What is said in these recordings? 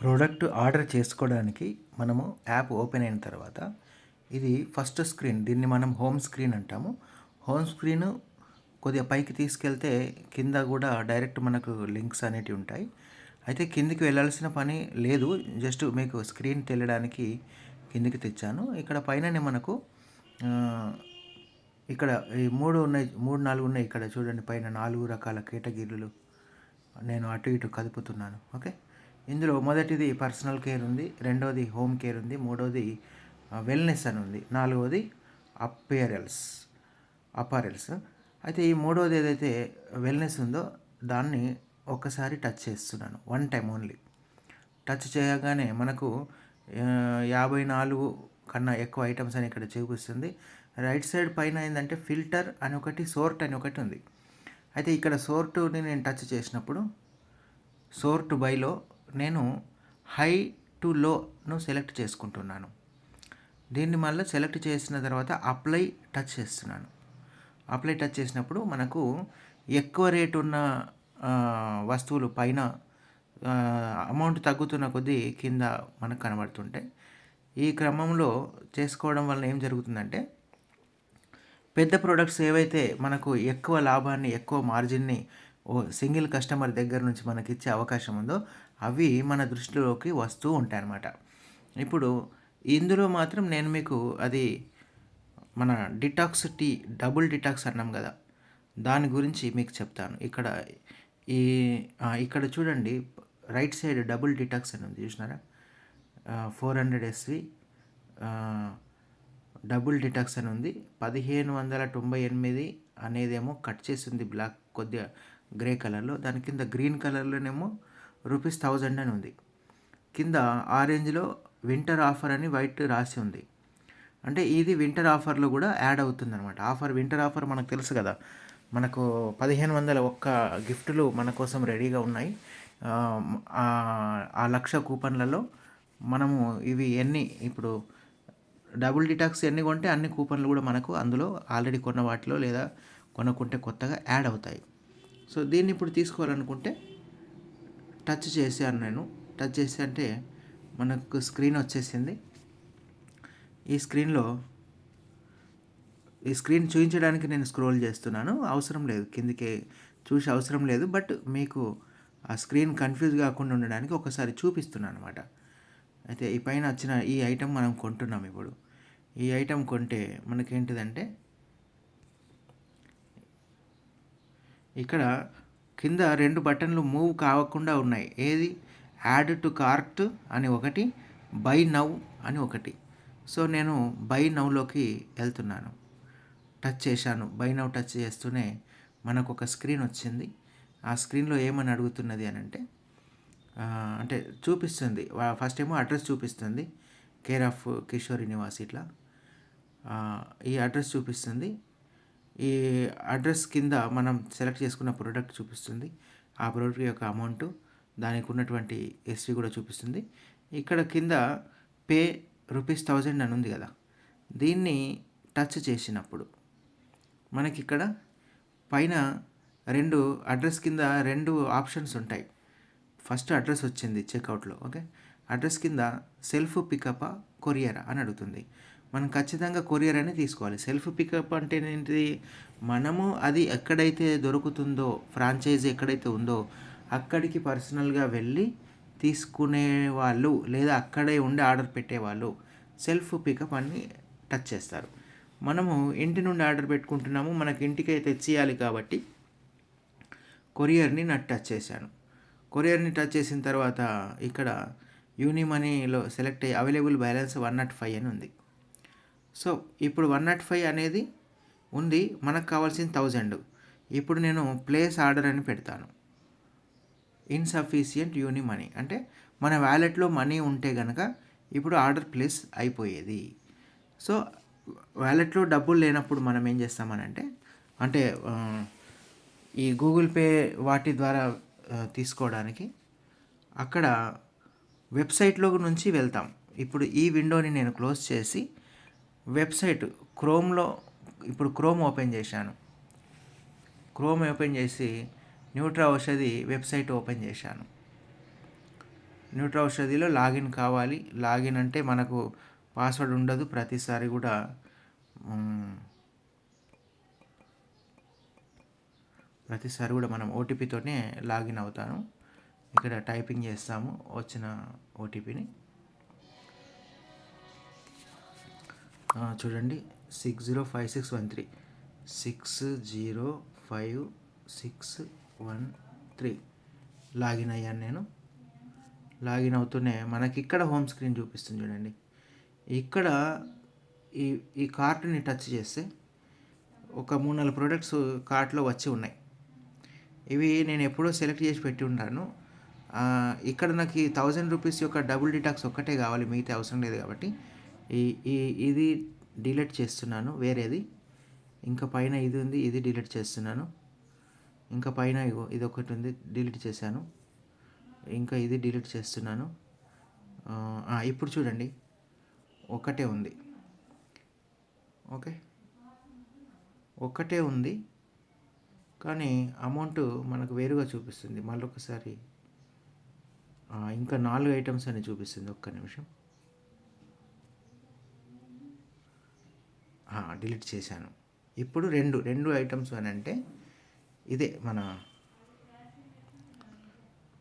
Product order చేసుకోవడానికి మనము app open అయిన తర్వాత ఇది ఫస్ట్ స్క్రీన్ దీన్ని మనం హోమ్ స్క్రీన్ అంటాము. హోమ్ స్క్రీన్ కొద్దిగా పైకి తీసుకెళ్తే కింద కూడా డైరెక్ట్ మనకు లింక్స్ అనేటివి ఉంటాయి. అయితే కిందికి వెళ్ళాల్సిన పని లేదు జస్ట్ మీకు స్క్రీన్ తెలియడానికి కిందికి తెచ్చాను. ఇక్కడ పైననే మనకు ఇక్కడ ఈ మూడు ఉన్నాయి మూడు నాలుగు ఉన్నాయి ఇక్కడ చూడండి పైన నాలుగు రకాల కేటగిరీలు. నేను అటు ఇటు కదుపుతున్నాను ఓకే? ఇందులో మొదటిది పర్సనల్ కేర్ ఉంది రెండోది హోమ్ కేర్ ఉంది మూడోది వెల్నెస్ అని ఉంది నాలుగోది అపేరల్స్ అపారెల్స్. అయితే ఈ మూడోది ఏదైతే వెల్నెస్ ఉందో దాన్ని ఒక్కసారి టచ్ చేస్తున్నాను వన్ టైం ఓన్లీ. టచ్ చేయగానే మనకు యాభై నాలుగు కన్నా ఎక్కువ ఐటమ్స్ అని ఇక్కడ చూపిస్తుంది. రైట్ సైడ్ పైన ఏంటంటే ఫిల్టర్ అని ఒకటి సోర్ట్ అని ఒకటి ఉంది. అయితే ఇక్కడ సోర్టుని నేను టచ్ చేసినప్పుడు సోర్ట్ బైలో నేను హై టు లోను సెలెక్ట్ చేసుకుంటున్నాను. దీన్ని మళ్ళీ సెలెక్ట్ చేసిన తర్వాత అప్లై టచ్ చేస్తున్నాను. అప్లై టచ్ చేసినప్పుడు మనకు ఎక్కువ రేటు ఉన్న వస్తువులు పైన అమౌంట్ తగ్గుతున్న కొద్దీ కింద మనకు కనబడుతుంటాయి. ఈ క్రమంలో చేసుకోవడం వలన ఏం జరుగుతుందంటే పెద్ద ప్రొడక్ట్స్ ఏవైతే మనకు ఎక్కువ లాభాన్ని ఎక్కువ మార్జిన్ని ఓ సింగిల్ కస్టమర్ దగ్గర నుంచి మనకి ఇచ్చే అవకాశం ఉందో అవి మన దృష్టిలోకి వస్తూ ఉంటాయి అన్నమాట ఇప్పుడు ఇందులో మాత్రం నేను మీకు అది మన డిటాక్స్ టీ డబుల్ డిటాక్స్ అన్నాం కదా దాని గురించి మీకు చెప్తాను. ఇక్కడ ఈ ఇక్కడ చూడండి రైట్ సైడ్ డబుల్ డిటాక్స్ అని ఉంది చూసినారా? Four hundred SV double detox అని ఉంది. పదిహేను వందల తొంభై ఎనిమిది అనేదేమో కట్ చేసింది బ్లాక్ కొద్దిగా గ్రే కలర్లో. దాని కింద గ్రీన్ కలర్లోనేమో రూపీస్ థౌజండ్ అని ఉంది. కింద ఆరెంజ్లో వింటర్ ఆఫర్ అని వైట్ రాసి ఉంది. అంటే ఇది వింటర్ ఆఫర్లో కూడా యాడ్ అవుతుంది అనమాట ఆఫర్ వింటర్ ఆఫర్ మనకు తెలుసు కదా. మనకు పదిహేను వందల ఒక్క గిఫ్ట్లు మన కోసం రెడీగా ఉన్నాయి. ఆ, లక్ష కూపన్లలో మనము ఇవి ఎన్ని ఇప్పుడు డబుల్ డిటాక్స్ ఎన్ని కొంటే అన్ని కూపన్లు కూడా మనకు అందులో ఆల్రెడీ కొన్న వాటిలో లేదా కొనుక్కుంటే కొత్తగా యాడ్ అవుతాయి. సో దీన్ని ఇప్పుడు తీసుకోవాలనుకుంటే టచ్ చేశాను నేను. టచ్ చేసి అంటే మనకు స్క్రీన్ వచ్చేసింది. ఈ స్క్రీన్లో ఈ స్క్రీన్ చూపించడానికి నేను స్క్రోల్ చేస్తున్నాను. అవసరం లేదు. కిందికి చూసి అవసరం లేదు. బట్ మీకు ఆ స్క్రీన్ కన్ఫ్యూజ్ కాకుండా ఉండడానికి ఒకసారి చూపిస్తున్నాను అనమాట అయితే ఈ పైన వచ్చిన ఈ ఐటెం మనం కొంటున్నాం ఇప్పుడు. ఈ ఐటెం కొంటే మనకేంటిదంటే ఇక్కడ కింద రెండు బటన్లు మూవ్ కావకుండా ఉన్నాయి. ఏది? యాడ్ టు కార్ట్ అని ఒకటి బై నవ్ అని ఒకటి. సో నేను బై నవ్లోకి వెళ్తున్నాను. టచ్ చేశాను. బై నవ్ టచ్ చేస్తూనే మనకు ఒక స్క్రీన్ వచ్చింది. ఆ స్క్రీన్లో ఏమని అడుగుతున్నది అని అంటే అంటే చూపిస్తుంది. ఫస్ట్ ఏమో అడ్రస్ చూపిస్తుంది. కేర్ ఆఫ్ కిషోరి నివాస్ ఇట్లా ఈ అడ్రస్ చూపిస్తుంది. ఈ అడ్రస్ కింద మనం సెలెక్ట్ చేసుకున్న ప్రోడక్ట్ చూపిస్తుంది. ఆ ప్రోడక్ట్ యొక్క అమౌంట్ దానికి ఉన్నటువంటి ఎస్వి కూడా చూపిస్తుంది. ఇక్కడ కింద పే రూపీస్ థౌజండ్ అని ఉంది కదా. దీన్ని టచ్ చేసినప్పుడు మనకి ఇక్కడ పైన రెండు అడ్రస్ కింద రెండు ఆప్షన్స్ ఉంటాయి. ఫస్ట్ అడ్రస్ వచ్చింది చెక్అవుట్లో ఓకే అడ్రస్ కింద సెల్ఫ్ పికప్ కొరియరా అని అడుగుతుంది. మనం ఖచ్చితంగా కొరియర్ అని తీసుకోవాలి. సెల్ఫ్ పికప్ అంటే ఏంటిది? మనము అది ఎక్కడైతే దొరుకుతుందో ఫ్రాంచైజీ ఎక్కడైతే ఉందో అక్కడికి పర్సనల్గా వెళ్ళి తీసుకునే వాళ్ళు లేదా అక్కడే ఉండి ఆర్డర్ పెట్టేవాళ్ళు సెల్ఫ్ పికప్ అని టచ్ చేస్తారు. మనము ఇంటి నుండి ఆర్డర్ పెట్టుకుంటున్నాము మనకి ఇంటికి తెచ్చియాలి కాబట్టి కొరియర్ని నాకు టచ్ చేశాను. కొరియర్ని టచ్ చేసిన తర్వాత ఇక్కడ యూనిమనీలో సెలెక్ట్ అయ్యి available balance one naught five అని ఉంది. సో ఇప్పుడు వన్ నాట్ ఫైవ్ అనేది ఉంది మనకు కావాల్సింది థౌజండ్. ఇప్పుడు నేను ప్లేస్ ఆర్డర్ అని పెడతాను. Insufficient uni money. అంటే మన వ్యాలెట్లో మనీ ఉంటే కనుక ఇప్పుడు ఆర్డర్ ప్లేస్ అయిపోయేది. సో వ్యాలెట్లో డబ్బులు లేనప్పుడు మనం ఏం చేస్తామనంటే అంటే ఈ గూగుల్ పే వాటి ద్వారా తీసుకోవడానికి అక్కడ వెబ్సైట్లో నుంచి వెళ్తాం. ఇప్పుడు ఈ విండోని నేను క్లోజ్ చేసి వెబ్సైట్ క్రోమ్లో ఇప్పుడు క్రోమ్ ఓపెన్ చేశాను. క్రోమ్ ఓపెన్ చేసి న్యూట్రా ఔషధి వెబ్సైట్ ఓపెన్ చేశాను. న్యూట్రా ఔషధిలో లాగిన్ కావాలి. లాగిన్ అంటే మనకు పాస్వర్డ్ ఉండదు. ప్రతిసారి కూడా ప్రతిసారి కూడా మనం ఓటీపీతోనే లాగిన్ అవుతాను. ఇక్కడ టైపింగ్ చేస్తాము. వచ్చిన ఓటీపీని చూడండి. Six zero five six one three. Six zero five six one three. Login అయ్యాను నేను. లాగిన్ అవుతూనే మనకి ఇక్కడ హోమ్ స్క్రీన్ చూపిస్తుంది చూడండి. ఇక్కడ ఈ ఈ కార్ట్ని టచ్ చేస్తే ఒక మూడు నాలుగు ప్రోడక్ట్స్ కార్ట్లో వచ్చి ఉన్నాయి. ఇవి నేను ఎప్పుడో సెలెక్ట్ చేసి పెట్టి ఉంటాను. ఇక్కడ నాకు ఈ థౌజండ్ రూపీస్ యొక్క డబుల్ డిటాక్స్ ఒక్కటే కావాలి. మిగతా అవసరం లేదు కాబట్టి. ఈ ఈ ఇది డిలీట్ చేస్తున్నాను వేరేది. ఇంకా పైన ఇది ఉంది ఇది డిలీట్ చేస్తున్నాను. ఇంకా పైన ఇగో ఇది ఒకటి ఉంది డిలీట్ చేశాను. ఇంకా ఇది డిలీట్ చేస్తున్నాను. ఇప్పుడు చూడండి. ఒకటే ఉంది. ఓకే? ఒకటే ఉంది. కానీ అమౌంట్ మనకు వేరుగా చూపిస్తుంది. మళ్ళీ ఒకసారి ఇంకా నాలుగు ఐటమ్స్ అని చూపిస్తుంది ఒక్క నిమిషం. డిలీట్ చేశాను. ఇప్పుడు రెండు రెండు ఐటమ్స్ అని అంటే ఇదే మన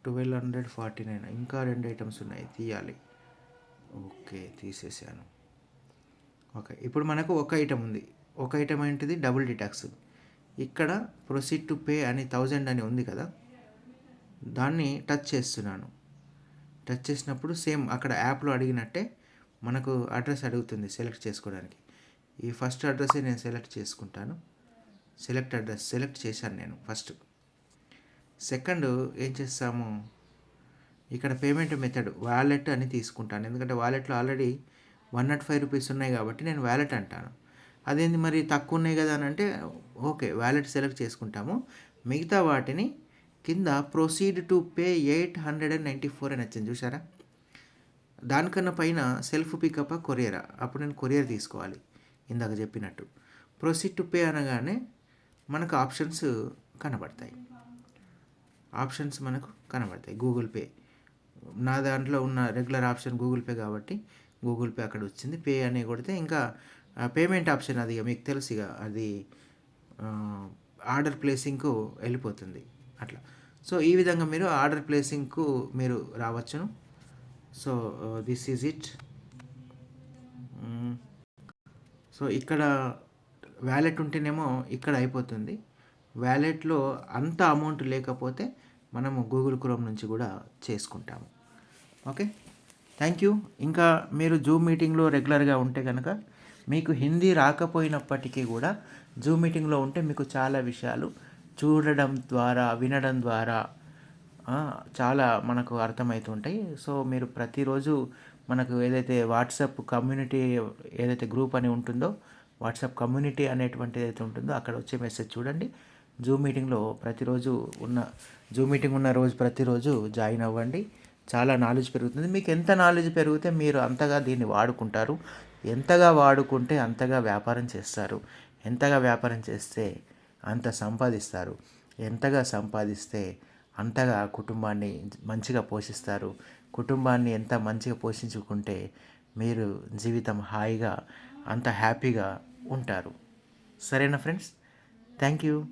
ట్వెల్వ్ హండ్రెడ్ ఫార్టీ నైన్ ఇంకా రెండు ఐటమ్స్ ఉన్నాయి తీయాలి. ఓకే తీసేసాను. ఓకే ఇప్పుడు మనకు ఒక ఐటమ్ ఉంది. ఒక ఐటమ్ ఏంటిది? Double detox. ఇక్కడ ప్రొసీడ్ టు పే అని థౌజండ్ అని ఉంది కదా? దాన్ని టచ్ చేస్తున్నాను. టచ్ చేసినప్పుడు సేమ్ అక్కడ యాప్లో అడిగినట్టే మనకు అడ్రస్ అడుగుతుంది సెలెక్ట్ చేసుకోవడానికి. ఈ ఫస్ట్ అడ్రస్సే నేను సెలెక్ట్ చేసుకుంటాను. సెలెక్ట్ అడ్రస్ సెలెక్ట్ చేశాను నేను ఫస్ట్ సెకండ్ ఏం చేస్తాము? ఇక్కడ పేమెంట్ మెథడ్ వ్యాలెట్ అని తీసుకుంటాను. ఎందుకంటే వాలెట్లో already one naught five rupees ఉన్నాయి కాబట్టి నేను వ్యాలెట్ అంటాను. అదేంది మరి తక్కువ ఉన్నాయి కదా అని అంటే ఓకే వ్యాలెట్ సెలెక్ట్ చేసుకుంటాము. మిగతా వాటిని కింద proceed to pay eight hundred and ninety four అని వచ్చింది. చూసారా దానికన్నా పైన సెల్ఫ్ పికప్ కొరియరా. అప్పుడు నేను కొరియర్ తీసుకోవాలి. ఇందాక చెప్పినట్టు. ప్రొసీడ్ టు పే అనగానే మనకు ఆప్షన్స్ కనబడతాయి. ఆప్షన్స్ మనకు కనబడతాయి. Google pay. నా దాంట్లో ఉన్న రెగ్యులర్ ఆప్షన్ గూగుల్ పే కాబట్టి గూగుల్ పే అక్కడ వచ్చింది. పే అని కొడితే ఇంకా పేమెంట్ ఆప్షన్ అది ఇక మీకు తెలుసు ఇక. అది ఆర్డర్ ప్లేసింగ్కు వెళ్ళిపోతుంది. అట్లా. సో ఈ విధంగా మీరు ఆర్డర్ ప్లేసింగ్కు మీరు రావచ్చును. So this is it so ఇక్కడ వ్యాలెట్ ఉంటేనేమో ఇక్కడ అయిపోతుంది. వ్యాలెట్లో అంత అమౌంట్ లేకపోతే మనము గూగుల్ క్రోమ్ నుంచి కూడా చేసుకుంటాము. ఓకే థ్యాంక్ యూ ఇంకా మీరు జూమ్ మీటింగ్లో రెగ్యులర్గా ఉంటే కనుక మీకు హిందీ రాకపోయినప్పటికీ కూడా జూమ్ మీటింగ్లో ఉంటే మీకు చాలా విషయాలు చూడడం ద్వారా వినడం ద్వారా చాలా మనకు అర్థమవుతుంటాయి సో మీరు ప్రతిరోజు మనకు ఏదైతే వాట్సాప్ కమ్యూనిటీ ఏదైతే గ్రూప్ అని ఉంటుందో వాట్సాప్ కమ్యూనిటీ అనేటువంటిది ఏదైతే ఉంటుందో అక్కడ వచ్చే మెసేజ్ చూడండి. జూమ్ మీటింగ్లో ప్రతిరోజు ఉన్న జూమ్ మీటింగ్ ఉన్న రోజు ప్రతిరోజు జాయిన్ అవ్వండి. చాలా నాలెడ్జ్ పెరుగుతుంది. మీకు ఎంత నాలెడ్జ్ పెరిగితే మీరు అంతగా దీన్ని వాడుకుంటారు. ఎంతగా వాడుకుంటే అంతగా వ్యాపారం చేస్తారు. ఎంతగా వ్యాపారం చేస్తే అంత సంపాదిస్తారు. ఎంతగా సంపాదిస్తే అంతగా కుటుంబాన్ని మంచిగా పోషిస్తారు. కుటుంబాన్ని ఎంత మంచిగా పోషించుకుంటే మీరు జీవితం హాయిగా అంత హ్యాపీగా ఉంటారు. సరేనా ఫ్రెండ్స్? Thank you.